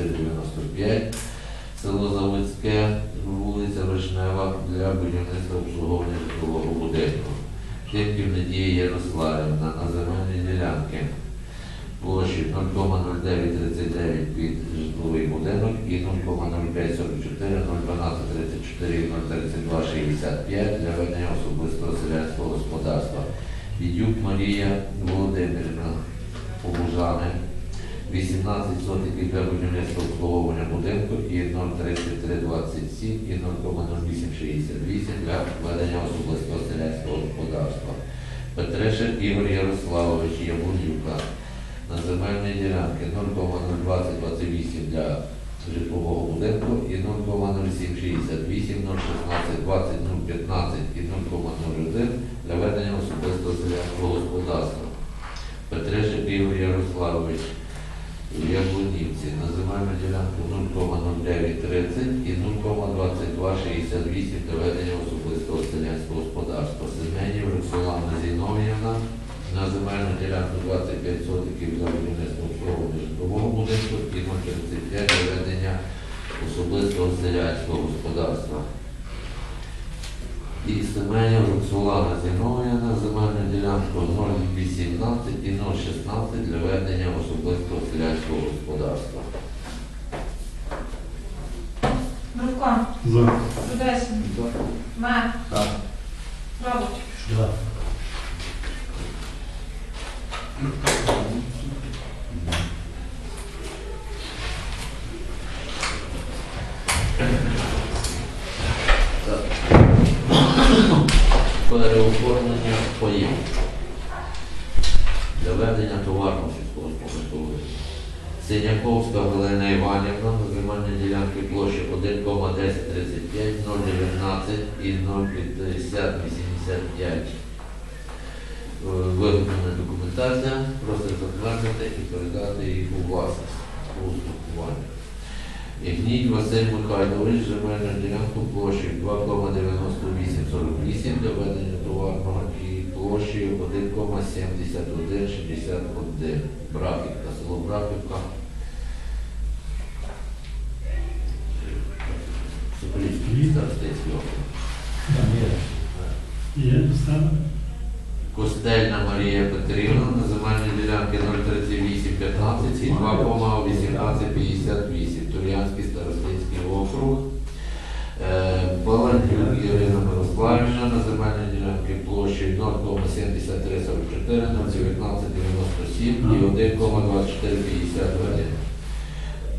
495, село Заводське, вулиця Вишнева для будівництва обслуговування житлового будинку. Тимків Надія Ярославівна на земельні ділянки площі 0,0939 під житловий будинок і 0,0544, 01234 і 03265 для ведення особистого селянського господарства. Відюк Марія Володимирівна Побужани 18 сотиків для будівництва обслуговування будинку і 03327 і 0,0868 для ведення особистого селянського господарства. Петришин Ігор Ярославович Яблунюка на земельні ділянки 0,02028 для житлового будинку і 0,0768, 016, 20, 015 і 0,01 для ведення особистого селянського господарства. Петришин Ігор Ярославович в Яблунівці на земельну ділянку 0,0930 і 0,2268 для ведення особистого селянського господарства. Семенів Роксолана Зінов'ївна на земельну ділянку 25 сотиків для будівництва обслуговування житлового будинку і 035 для ведення особистого селянського господарства. І Семенів Роксолана Зінов'ївна на земельну ділянку 018 і 016 для ведення особистого селянського господарства. Мурко, За. Трудешин, Мер, Робот, За. Переоформлення паїв для ведення товарного сільськогосподарського виробництва. Синяковська Галина Іванівна на земельній ділянці площі 1,1035, 019 і 05085. Е, Виготовлена документація, просить затвердити і передати їх у власність у уступування. Гній Василь Михайлович, земельну ділянку площі 2,9848 для ведення товарного і площі 1,7161. Браківка, село Браківка. Соколівський старостинський округ. Є доставлено? Костельна Марія Петрівна на земельній ділянці 03815 і 2,1858. Тур'янський старостинський округ. Е, Баландюк Ірина Мирославівна на земельній ділянці площі 0,7344, 01997 і 1,2451.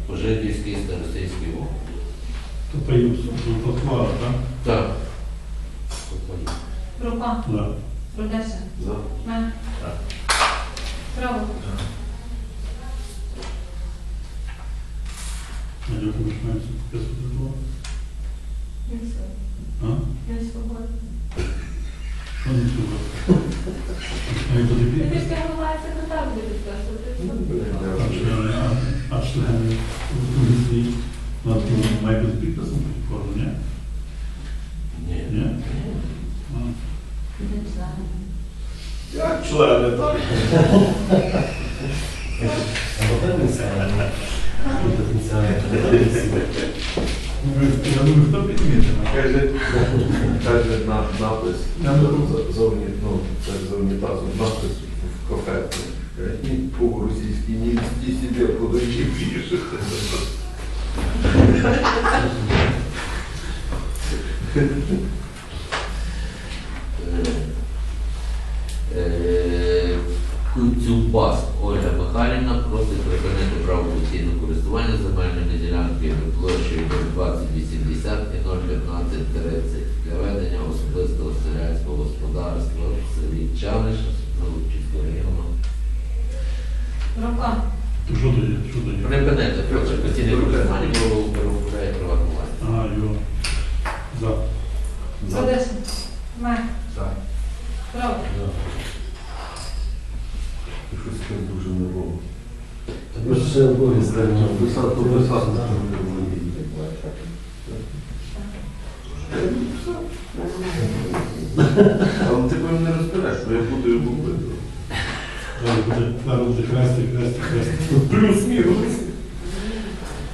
Пожидівський старостинський округ. Поїм поклала, так? Так. Мурко, За. Трудешин, За. Мер, Робот, А я думаю, що маємо підписувати договор. А? Що не сюди? А я туди Ти підпис? ж керувала секретар буде підписувати. А а- А має бути підписано форму, ні? Ні. Ні? А. Не знаю. Як члени, так? Я думаю, хто підмітив? Каже, каже на, напис за уні- ну, це за унітазом, напис в кафе. Каже, Ні по-російськи, ні ті сіде подачі пише. Куцюбас Ольга Михайлівна просить припинити право постійного користування земельними ділянками площею 2080 і 01530 для ведення особистого селянського господарства в селі Чавиш Залучівського району. То що тоді? Що тоді? Припинити право постійне користування, бо перебуває приватну власність. Ага, його. За. Трудешин, Мер, Так. Робот, Щось дуже не було. Ви ж ще обов'язково Писати, то писати, що не було. Але ти мене не розбереш, бо я буду. Зараз буде красти, красти, красти. Плюс-мінус.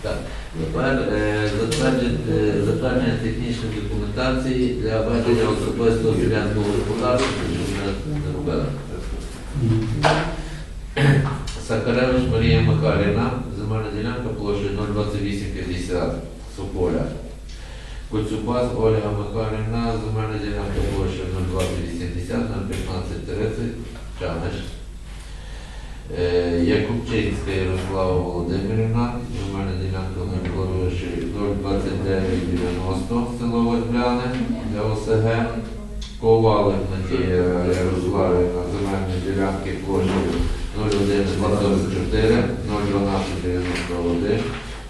Так, тепер е, затвердження, е, затвердження технічної документації для ведення особистого селянського господарства, що ми не робили. Сакаревич Марія Михайлівна, земельна ділянка площею 02850 Сополя. Коцюбас Ольга Михайлівна, земельна ділянка площею 02080 01530 Чаниш. Е, Якубчинська Ярослава Володимирівна, земельна ділянка площею 02990 село Возбляне для ОСГ. Ковалик Надія Ярославівна, земельні ділянки площею 01144, 01291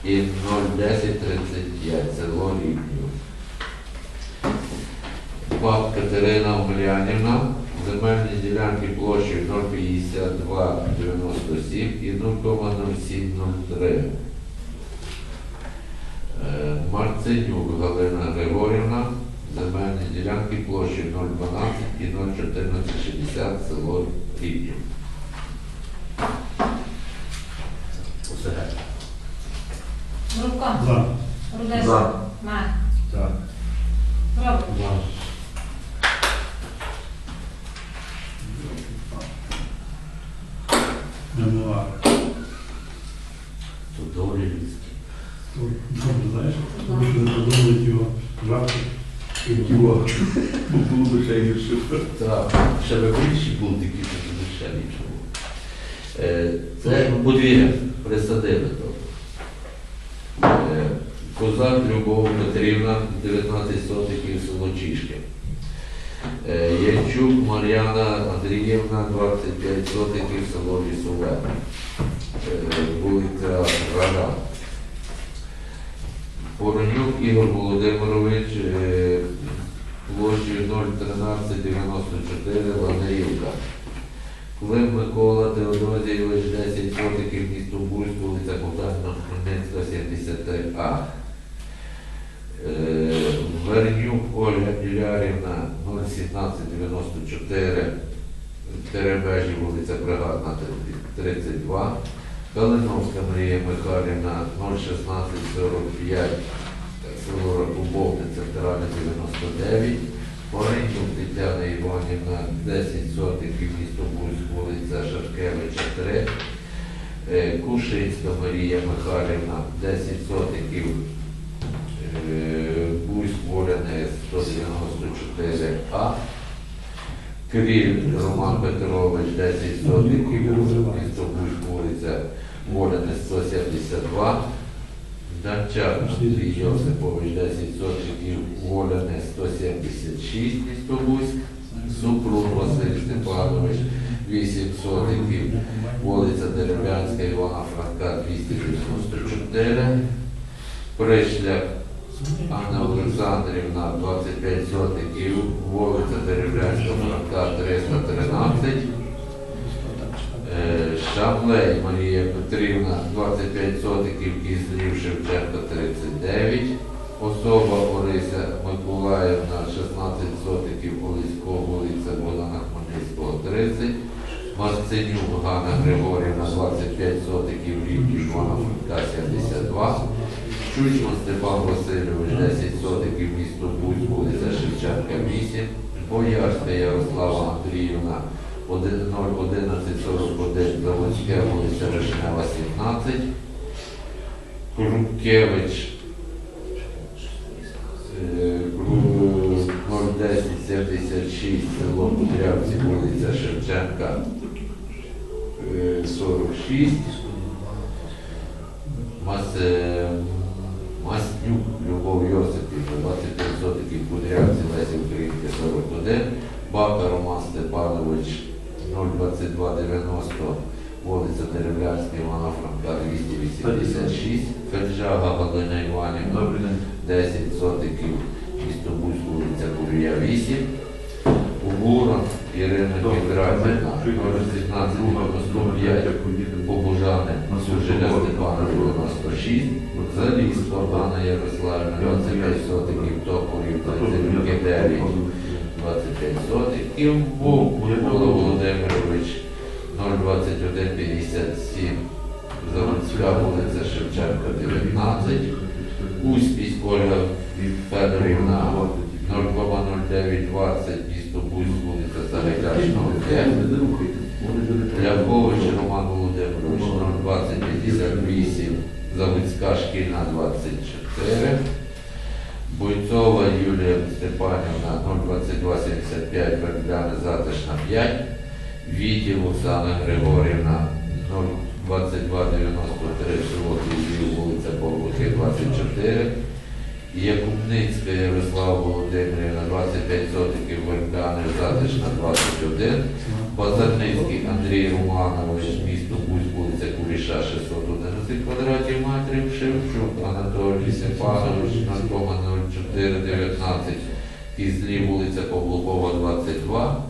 і 01035 село Рівнів. Баб Катерина Омелянівна, земельні ділянки площею 05297 і 0,0703. Е, Марценюк Галина Григорівна, земельні ділянки площею 012 і 01460 село Рівнів. Усе. Рубко. За. Рудець. За. Мах. Так. Робот. Мемуар. Тут доволі людські. Добре, знаєш, тому що не подумають його жарти. Його. Бо було б ще гірше. Так, ще би більші бултики, то ще ліпше. Е, Це подвір'я, присадили. Е, Козак Любов Петрівна, 19 сотиків село Чішки. Е, Янчук Мар'яна Андріївна, 25 сотиків село Лісове. Е, Вулиця Рада. Поронюк Ігор Володимирович, площею 01394 Ланарівка. Клим Микола Теодозійович, 10 сотиків, місто Бузьк, вулиця Богдана Хмельницька, 73А. Е, Вернюк Ольга Ілярівна, 01794, Теребежі, вулиця Бригадна, 32. Калиновська Марія Михайлівна, 01645, село Ракубовне, центральне 99. Оренюк Тетяна Іванівна, 10 сотиків, місто Бузьк, вулиця Шашкевича, 3. Е, Кушинська Марія Михайлівна, 10 сотиків, е, Бузьк, Воляне, 194А. Кріль Роман Петрович, 10 сотиків, місто Бузьк, вулиця Воляне, 172. Данчак Андрій Йосипович, 10 сотиків, Воляне, 176, місто Бузьк. Супрун Василь Степанович, 8 сотиків, вулиця Дерев'янська, Івана Франка, 294. Пришляк Анна Олександрівна, 25 сотиків, вулиця Дерев'янська, Франка, 313. Шаблей Марія Петрівна, 25 сотиків, Кислів Шевченка, 39. Особа Орися Миколаївна, 16 сотиків, Олесько, вулиця Богдана Хмельницького, 30. Марценюк Ганна Григорівна, 25 сотиків, Рівні Івана Франка, 72. Чучман Степан Васильович, 10 сотиків, місто Будь, вулиця Шевченка, 8. Боярська Ярослава Андріївна, 01141, Заводське, вулиця Вишнева, 17. Крупкевич, е, 01076, село Кудрявці, вулиця Шевченка, е, 46. Мас, е, Маснюк Любов Йосипівна, 25 сотиків Кудрявці, Лесі Українки, 41. Бака Роман Степанович, 02290, вулиця Деревлянська, Івана Франка, 286. Фельджага Галина Іванівна, 10 сотиків, місто Бузь, вулиця Бурія, 8. Угура Ірина Кіндратівна, 01595, Побужане, Сужиля Степана, 96. Заліз Богдана Ярославівна, 25 сотиків, Топорів, 39, 25 сотиків. Вовк Микола Володимирович, 02157, Заводська вулиця Шевченка, 19. Успісь Ольга Федорівна 0,0920, місто Бусь, вулиця Сагайдачного, 5. Лякович Роман Володимирович 02058, Заводська шкільна 24. Бойцова Юлія Степанівна 02275, Вербляна Затишна 5. Відділ Оксана Григорівна 02293, село Київ, вулиця Павлухи 24. Якубницька Ярослава Володимирівна 25 сотиків Вербляни Затишна 21. Базарницький Андрій Романович, місто Бусь, вулиця Куліша, 611 квадратів метрів, Шевчук Анатолій Степанович, 0,0419, Кізлі, вулиця Павлукова, 22,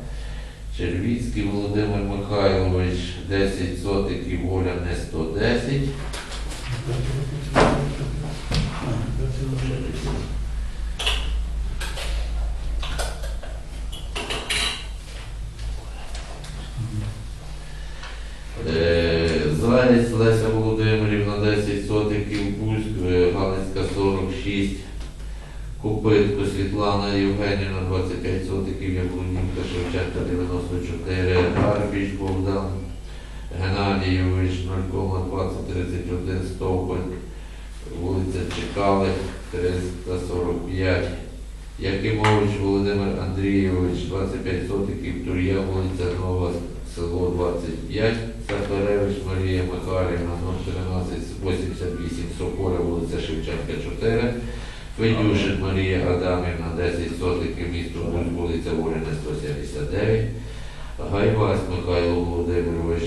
Червіцький Володимир Михайлович, 10 сотиків, воля не 110, Е, Леся Володимирівна 10 сотиків, Бузьк, е, Галицька 46, Копитко Світлана Євгенівна 25 сотиків, Яблунівка Шевченка 94, Гарбіч Богдан Геннадійович 0,2031, Стовбань, вулиця Чекали 345. Якимович Володимир Андрійович, 25 сотиків, Тур'я, вулиця Нова, село 25, Сахаревич Марія Михайлівна, 01388, Соколя, вулиця Шевченка, 4, Федюшин Марія Адамівна, 10 сотиків, місто вулиця Воляна, 179, Гайвась Михайло Володимирович,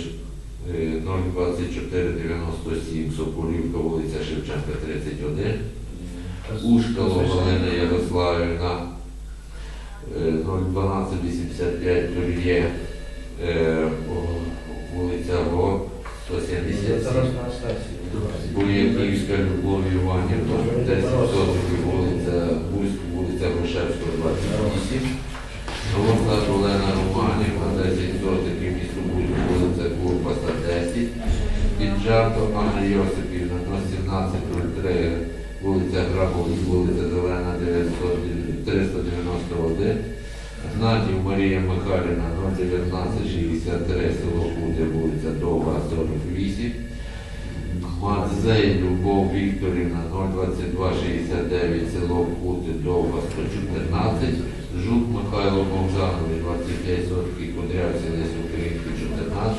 е, 02497, Соколівка, вулиця Шевченка, 31, Ушкало Галина Ярославівна, е, 01285 Тур'є, е, вулиця Го, 177. Буяківська Любов Іванівна, 10 сотиків, вулиця Бузьк, вулиця Грушевського, 28. Новоклад Олена Романівна, 10 сотиків, місто Бузьк, вулиця Курпаса, 10. Піджарто Анна Йосипівна, 1703, вулиця Грабовець, вулиця Зелена, 391. Гнатів Марія Михайлівна, 01963, село Кути, вулиця Довга, 48. Мадзей Любов Вікторівна 02269 село Кути Довга 114, Жук Михайло Богданович 25 сотків Кудрявці Лесі Українки 14,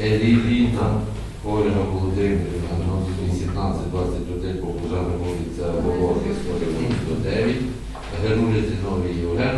Еліліна Ольга Володимирівна 1821 Побужана вулиця Волохи 199, Геруля Зіновій Євгенович